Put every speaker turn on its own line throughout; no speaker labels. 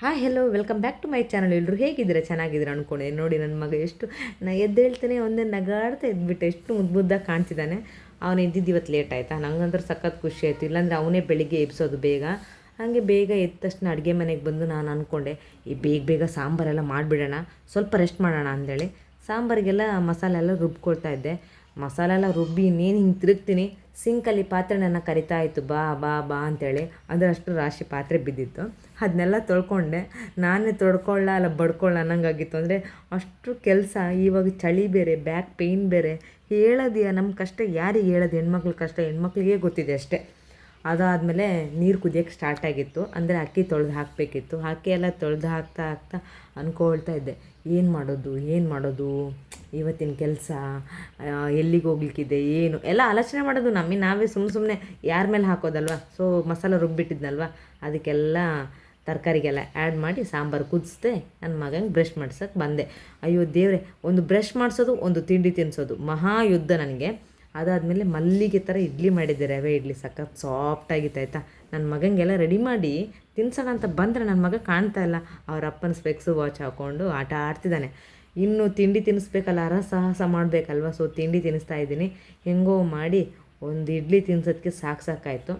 Hi hello welcome back to my channel ಎಲ್ಲರೂ ಹೇಗಿದ್ದೀರಾ? ಚೆನ್ನಾಗಿದ್ದೀರಾ ಅನ್ಕೊಂಡೆ. ನೋಡಿ, ನನ್ನ ಮಗ ಎಷ್ಟು, ನಾ ಎದ್ದೇಳ್ತಾನೆ ಒಂದೇ ನಗಾಡ್ತಾ ಎದ್ಬಿಟ್ಟೆ ಎಷ್ಟು ಮುದ್ದು ಮುದ್ದಾಗಿ ಕಾಣ್ತಿದ್ದಾನೆ. ಅವನು ಎದ್ದಿದ್ದು ಇವತ್ತು ಲೇಟ್ ಆಯಿತಾ? ನಂಗಂದ್ರೆ ಸಖತ್ ಖುಷಿ ಆಯಿತು. ಇಲ್ಲಾಂದರೆ ಅವನೇ ಬೆಳಿಗ್ಗೆ ಎಬ್ಸೋದು ಬೇಗ. ಹಾಗೆ ಬೇಗ ಎದ್ದ ತಕ್ಷಣ ಅಡುಗೆ ಮನೆಗೆ ಬಂದು ನಾನು ಅಂದ್ಕೊಂಡೆ ಈ ಬೇಗ ಬೇಗ ಸಾಂಬಾರೆಲ್ಲ ಮಾಡಿಬಿಡೋಣ. ಸ್ವಲ್ಪ ರೆಸ್ಟ್ ಮಾಡೋಣ ಅಂದೇಳಿ. ಸಾಂಬಾರಿಗೆಲ್ಲ ಮಸಾಲೆ ಎಲ್ಲ ರುಬ್ಕೊಳ್ತಾ ಇದ್ದೆ. ಮಸಾಲೆ ಎಲ್ಲ ರುಬ್ಬಿ ಇನ್ನೇನು ಹಿಂಗೆ ತಿರುಗ್ತೀನಿ. ಸಿಂಕಲ್ಲಿ ಪಾತ್ರೆ ನನ್ನ ಕರಿತಾ ಇತ್ತು, ಬಾ ಬಾ ಬಾ ಅಂತೇಳಿ. ಅಂದರೆ ಅಷ್ಟು ರಾಶಿ ಪಾತ್ರೆ ಬಿದ್ದಿತ್ತು. ಅದನ್ನೆಲ್ಲ ತೊಳ್ಕೊಂಡೆ. ನಾನೇ ತೊಡ್ಕೊಳ್ಳ ಅಲ್ಲ ಬಡ್ಕೊಳ್ಳ ಅನ್ನಂಗಾಗಿತ್ತು. ಅಂದರೆ ಅಷ್ಟು ಕೆಲಸ, ಇವಾಗ ಚಳಿ ಬೇರೆ ಬ್ಯಾಕ್ ಪೇಯ್ನ್ ಬೇರೆ. ಹೇಳೋದಿಯ ನಮ್ಮ ಕಷ್ಟ? ಯಾರಿಗೆ ಹೇಳೋದು? ಹೆಣ್ಮಕ್ಳ ಕಷ್ಟ? ಹೆಣ್ಮಕ್ಳಿಗೆ ಗೊತ್ತಿದೆ ಅಷ್ಟೇ. ಅದಾದಮೇಲೆ ನೀರು ಕುದಿಯೋಕ್ಕೆ ಸ್ಟಾರ್ಟ್ ಆಗಿತ್ತು. ಅಂದರೆ ಅಕ್ಕಿ ತೊಳೆದು ಹಾಕಬೇಕಿತ್ತು. ಅಕ್ಕಿ ಎಲ್ಲ ತೊಳೆದು ಹಾಕ್ತಾ ಹಾಕ್ತಾ ಅಂದ್ಕೊಳ್ತಾ ಇದ್ದೆ. ಏನು ಮಾಡೋದು? ಏನು ಮಾಡೋದು? ಇವತ್ತಿನ ಕೆಲಸ ಎಲ್ಲಿಗೆ ಹೋಗ್ಲಿಕ್ಕಿದೆ? ಏನು? ಎಲ್ಲ ಆಲೋಚನೆ ಮಾಡೋದು ನಮಗೆ. ನಾವೇ ಸುಮ್ಮ ಸುಮ್ಮನೆ ಯಾರ ಮೇಲೆ ಹಾಕೋದಲ್ವ? ಸೊ ಮಸಾಲ ರುಬ್ಬಿಟ್ಟಿದ್ನಲ್ವ? ಅದಕ್ಕೆಲ್ಲ ತರಕಾರಿಗೆಲ್ಲ ಆ್ಯಡ್ ಮಾಡಿ ಸಾಂಬಾರು ಕುದಿಸ್ದೆ ನನ್ನ ಮಗಂಗೆ ಬ್ರಷ್ ಮಾಡ್ಸೋಕ್ಕೆ ಬಂದೆ. ಅಯ್ಯೋ ದೇವ್ರೆ, ಒಂದು ಬ್ರಷ್ ಮಾಡಿಸೋದು, ಒಂದು ತಿಂಡಿ ತಿನ್ನಿಸೋದು ಮಹಾಯುದ್ಧ ನನಗೆ. ಅದಾದಮೇಲೆ ಮಲ್ಲಿಗೆ ಥರ ಇಡ್ಲಿ ಮಾಡಿದ್ದೆ ರವೆ ಇಡ್ಲಿ ಸಖತ್ ಸಾಫ್ಟಾಗಿತ್ತು ಆಯಿತಾ? ನನ್ನ ಮಗಂಗೆಲ್ಲ ರೆಡಿ ಮಾಡಿ ತಿನ್ಸೋಣ ಅಂತ ಬಂದರೆ ನನ್ನ ಮಗ ಕಾಣ್ತಾ ಇಲ್ಲ. ಅವ್ರ ಅಪ್ಪನ ಸ್ಪೆಕ್ಸು ವಾಚ್ ಹಾಕ್ಕೊಂಡು ಆಟ ಆಡ್ತಿದ್ದಾನೆ. ಇನ್ನು ತಿಂಡಿ ತಿನ್ನಿಸ್ಬೇಕಲ್ಲ ಅರ ಸಾಹಸ ಮಾಡಬೇಕಲ್ವ? ಸೊ ತಿಂಡಿ ತಿನ್ನಿಸ್ತಾ ಇದ್ದೀನಿ. ಹೆಂಗೋ ಮಾಡಿ ಒಂದು ಇಡ್ಲಿ ತಿನ್ಸೋದಕ್ಕೆ ಸಾಕು ಸಾಕಾಯಿತು.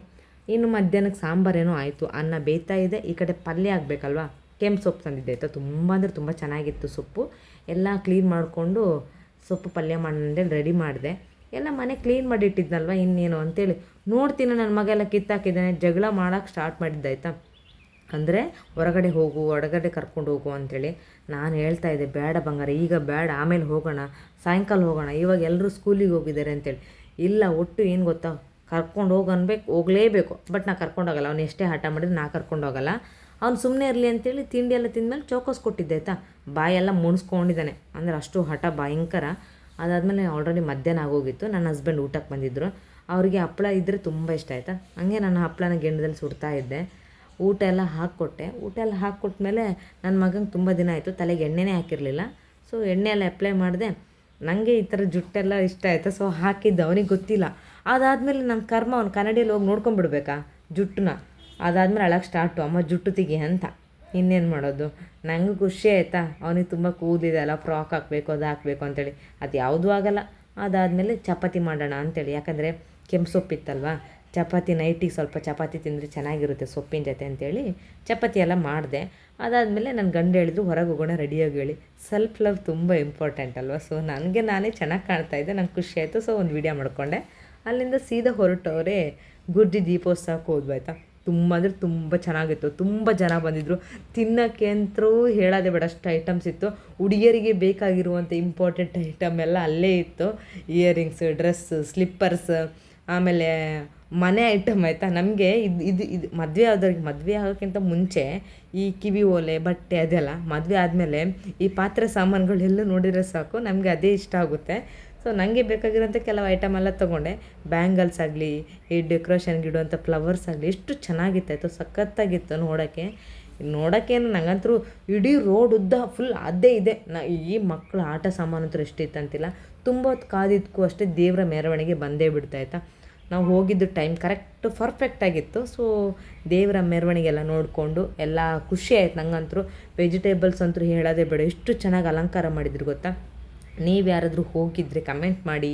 ಇನ್ನು ಮಧ್ಯಾಹ್ನಕ್ಕೆ ಸಾಂಬಾರೇನೋ ಆಯಿತು. ಅನ್ನ ಬೇಯ್ತಾ ಇದೆ. ಈ ಕಡೆ ಪಲ್ಯ ಆಗಬೇಕಲ್ವ ಕೆಂಪು ಸೊಪ್ಪು ತಂದಿದ್ದೆ, ಆಯಿತಾ? ತುಂಬ ಅಂದರೆ ತುಂಬ ಚೆನ್ನಾಗಿತ್ತು ಸೊಪ್ಪು. ಎಲ್ಲ ಕ್ಲೀನ್ ಮಾಡಿಕೊಂಡು ಸೊಪ್ಪು ಪಲ್ಯ ಮಾಡಿ ರೆಡಿ ಮಾಡಿದೆ. ಎಲ್ಲ ಮನೆ ಕ್ಲೀನ್ ಮಾಡಿಟ್ಟಿದ್ನಲ್ವ ಇನ್ನೇನು ಅಂತೇಳಿ. ನೋಡ್ತೀನಿ ನನ್ನ ಮಗ ಎಲ್ಲ ಕಿತ್ತಾಕಿದ್ದಾನೆ, ಜಗಳ ಮಾಡೋಕ್ಕೆ ಸ್ಟಾರ್ಟ್ ಮಾಡಿದ್ದಾಯ್ತಾ? ಅಂದರೆ ಹೊರಗಡೆ ಹೋಗು, ಹೊರಗಡೆ ಕರ್ಕೊಂಡು ಹೋಗು ಅಂಥೇಳಿ ನಾನು ಹೇಳ್ತಾ ಇದ್ದೆ, ಬೇಡ ಬಂಗಾರ, ಈಗ ಬೇಡ, ಆಮೇಲೆ ಹೋಗೋಣ, ಸಾಯಂಕಾಲ ಹೋಗೋಣ, ಇವಾಗ ಎಲ್ಲರೂ ಸ್ಕೂಲಿಗೆ ಹೋಗಿದ್ದಾರೆ ಅಂತೇಳಿ. ಇಲ್ಲ, ಒಟ್ಟು ಏನು ಗೊತ್ತಾ? ಕರ್ಕೊಂಡು ಹೋಗು ಅನ್ಬೇಕು, ಹೋಗಲೇಬೇಕು. ಬಟ್ ನಾ ಕರ್ಕೊಂಡು ಹೋಗಲ್ಲ, ಅವ್ನು ಎಷ್ಟೇ ಹಠ ಮಾಡಿದ್ರೆ ನಾ ಕರ್ಕೊಂಡು ಹೋಗಲ್ಲ. ಅವ್ನು ಸುಮ್ಮನೆ ಇರಲಿ ಅಂತೇಳಿ ತಿಂಡಿ ಎಲ್ಲ ತಿಂದಮೇಲೆ ಚೌಕಸ್ ಕೊಟ್ಟಿದ್ದೆ ಆಯ್ತಾ ಬಾಯೆಲ್ಲ ಮುಣಿಸ್ಕೊಂಡಿದ್ದಾನೆ. ಅಂದರೆ ಅಷ್ಟು ಹಠ ಭಯಂಕರ. ಅದಾದಮೇಲೆ ಆಲ್ರೆಡಿ ಮಧ್ಯಾಹ್ನ ಆಗೋಗಿತ್ತು. ನನ್ನ ಹಸ್ಬೆಂಡ್ ಊಟಕ್ಕೆ ಬಂದಿದ್ದರು ಅವರಿಗೆ ಹಪ್ಪಳ ಇದ್ದರೆ ತುಂಬ ಇಷ್ಟ ಆಯಿತಾ? ಹಂಗೆ ನಾನು ಹಪ್ಪಳನ ಗೆಂಡದಲ್ಲಿ ಸುಡ್ತಾ ಇದ್ದೆ. ಊಟ ಎಲ್ಲ ಹಾಕ್ಕೊಟ್ಟೆ. ಊಟ ಎಲ್ಲ ಹಾಕ್ಕೊಟ್ಮೇಲೆ ನನ್ನ ಮಗಂಗೆ ತುಂಬ ದಿನ ಆಯಿತು. ತಲೆಗೆ ಎಣ್ಣೆನೇ ಹಾಕಿರಲಿಲ್ಲ. ಸೊ ಎಣ್ಣೆ ಎಲ್ಲ ಅಪ್ಲೈ ಮಾಡಿದೆ. ನನಗೆ ಈ ಥರ ಜುಟ್ಟೆಲ್ಲ ಇಷ್ಟ ಆಯಿತಾ? ಸೊ ಹಾಕಿದ್ದು. ಅವನಿಗೆ ಗೊತ್ತಿಲ್ಲ. ಅದಾದಮೇಲೆ ನನ್ನ ಕರ್ಮ ಅವ್ನು ಕನ್ನಡಿಯಲ್ಲಿ ಹೋಗಿ ನೋಡ್ಕೊಂಬಿಡ್ಬೇಕಾ ಜುಟ್ಟನ್ನ. ಅದಾದಮೇಲೆ ಅಳಕ್ಕೆ ಸ್ಟಾರ್ಟು ಅಮ್ಮ ಜುಟ್ಟು ತೆಗಿ ಅಂತ. ಇನ್ನೇನು ಮಾಡೋದು? ನನಗೂ ಖುಷಿ ಆಯಿತಾ? ಅವನಿಗೆ ತುಂಬ ಕೂದಿದೆ ಅಲ್ಲ, ಫ್ರಾಕ್ ಹಾಕಬೇಕು, ಅದು ಹಾಕಬೇಕು ಅಂತೇಳಿ. ಅದು ಯಾವುದೂ ಆಗಲ್ಲ. ಅದಾದಮೇಲೆ ಚಪಾತಿ ಮಾಡೋಣ ಅಂತೇಳಿ. ಯಾಕಂದರೆ ಕೆಂಪು ಸೊಪ್ಪಿತ್ತಲ್ವ ಚಪಾತಿ ನೈಟಿಗೆ ಸ್ವಲ್ಪ ಚಪಾತಿ ತಿಂದರೆ ಚೆನ್ನಾಗಿರುತ್ತೆ ಸೊಪ್ಪಿನ ಜೊತೆ ಅಂತೇಳಿ ಚಪಾತಿ ಎಲ್ಲ ಮಾಡಿದೆ. ಅದಾದಮೇಲೆ ನನ್ನ ಗಂಡ ಹೇಳಿದ್ರು, ಹೊರಗೆ ಹೋಗೋಣ, ರೆಡಿಯಾಗಿ ಹೇಳಿ. ಸೆಲ್ಫ್ ಲವ್ ತುಂಬ ಇಂಪಾರ್ಟೆಂಟ್ ಅಲ್ವಾ? ಸೊ ನನಗೆ ನಾನೇ ಚೆನ್ನಾಗಿ ಕಾಣ್ತಾ ಇದ್ದೆ, ನಂಗೆ ಖುಷಿ ಆಯಿತು. ಸೊ ಒಂದು ವಿಡಿಯೋ ಮಾಡಿಕೊಂಡೆ. ಅಲ್ಲಿಂದ ಸೀದಾ ಹೊರಟವರೇ ಗುರ್ಜಿ ದೀಪೋತ್ಸವಕ್ಕೆ ಹೋದ್ವಾಯ್ತಾ ತುಂಬ ಅಂದರೆ ತುಂಬ ಚೆನ್ನಾಗಿತ್ತು. ತುಂಬ ಜನ ಬಂದಿದ್ದರು ತಿನ್ನೋಕ್ಕೆ ಅಂತರೂ ಹೇಳೋದೇ ಬೇಡ. ಅಷ್ಟು ಐಟಮ್ಸ್ ಇತ್ತು. ಹುಡುಗಿಯರಿಗೆ ಬೇಕಾಗಿರುವಂಥ ಇಂಪಾರ್ಟೆಂಟ್ ಐಟಮ್ ಎಲ್ಲ ಅಲ್ಲೇ ಇತ್ತು. ಇಯರಿಂಗ್ಸ್ ಡ್ರೆಸ್ ಸ್ಲಿಪ್ಪರ್ಸ್ ಆಮೇಲೆ ಮನೆ ಐಟಮ್ ಆಯಿತಾ? ನಮಗೆ ಇದು ಇದು ಇದು ಮದುವೆ ಆದವ್ರಿಗೆ, ಮದುವೆ ಆಗೋಕ್ಕಿಂತ ಮುಂಚೆ ಈ ಕಿವಿ ಓಲೆ, ಬಟ್ಟೆ ಅದೆಲ್ಲ ಮದುವೆ ಆದಮೇಲೆ ಈ ಪಾತ್ರೆ ಸಾಮಾನುಗಳೆಲ್ಲ ನೋಡಿದರೆ ಸಾಕು. ನಮಗೆ ಅದೇ ಇಷ್ಟ ಆಗುತ್ತೆ. ಸೊ ನನಗೆ ಬೇಕಾಗಿರೋಂಥ ಕೆಲವು ಐಟಮ್ ಎಲ್ಲ ತೊಗೊಂಡೆ. ಬ್ಯಾಂಗಲ್ಸ್ ಆಗಲಿ, ಈ ಡೆಕೋರೇಷನ್ಗೆ ಇಡುವಂಥ ಫ್ಲವರ್ಸ್ ಆಗಲಿ, ಎಷ್ಟು ಚೆನ್ನಾಗಿತ್ತಾಯಿತು ಸಖತ್ತಾಗಿತ್ತು ನೋಡೋಕ್ಕೆ. ನೋಡೋಕ್ಕೇನು ನನಗಂತರೂ ಇಡೀ ರೋಡ್ ಉದ್ದ ಫುಲ್ ಅದೇ ಇದೆ. ನ, ಈ ಮಕ್ಕಳ ಆಟ ಸಾಮಾನು ಅಂತೂ ಎಷ್ಟಿತ್ತು ಅಂತಿಲ್ಲ. ತುಂಬ ಹೊತ್ತು ಕಾದಿದ್ದಕ್ಕೂ ಅಷ್ಟೇ ದೇವರ ಮೆರವಣಿಗೆ ಬಂದೇ ಬಿಡ್ತಾಯಿತಾ ನಾವು ಹೋಗಿದ್ದು ಟೈಮ್ ಕರೆಕ್ಟ್ ಪರ್ಫೆಕ್ಟ್ ಆಗಿತ್ತು. ಸೊ ದೇವರ ಮೆರವಣಿಗೆ ಎಲ್ಲ ನೋಡಿಕೊಂಡು ಎಲ್ಲ ಖುಷಿ ಆಯ್ತು ನಂಗಂತರೂ. ವೆಜಿಟೇಬಲ್ಸ್ ಅಂತೂ ಹೇಳೋದೇ ಬೇಡ. ಎಷ್ಟು ಚೆನ್ನಾಗಿ ಅಲಂಕಾರ ಮಾಡಿದ್ರು ಗೊತ್ತಾ. ನೀವು ಯಾರಾದರೂ ಹೋಗಿದ್ದರೆ ಕಮೆಂಟ್ ಮಾಡಿ,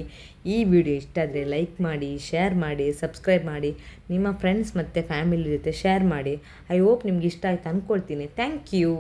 ಈ ವಿಡಿಯೋ ಇಷ್ಟ ಆದರೆ ಲೈಕ್ ಮಾಡಿ ಶೇರ್ ಮಾಡಿ ಸಬ್ಸ್ಕ್ರೈಬ್ ಮಾಡಿ, ನಿಮ್ಮ ಫ್ರೆಂಡ್ಸ್ ಮತ್ತು ಫ್ಯಾಮಿಲಿ ಜೊತೆ ಶೇರ್ ಮಾಡಿ. ಐ ಹೋಪ್ ನಿಮ್ಗೆ ಇಷ್ಟ ಆಯ್ತು ಅಂದ್ಕೊಳ್ತೀನಿ ಥ್ಯಾಂಕ್ ಯು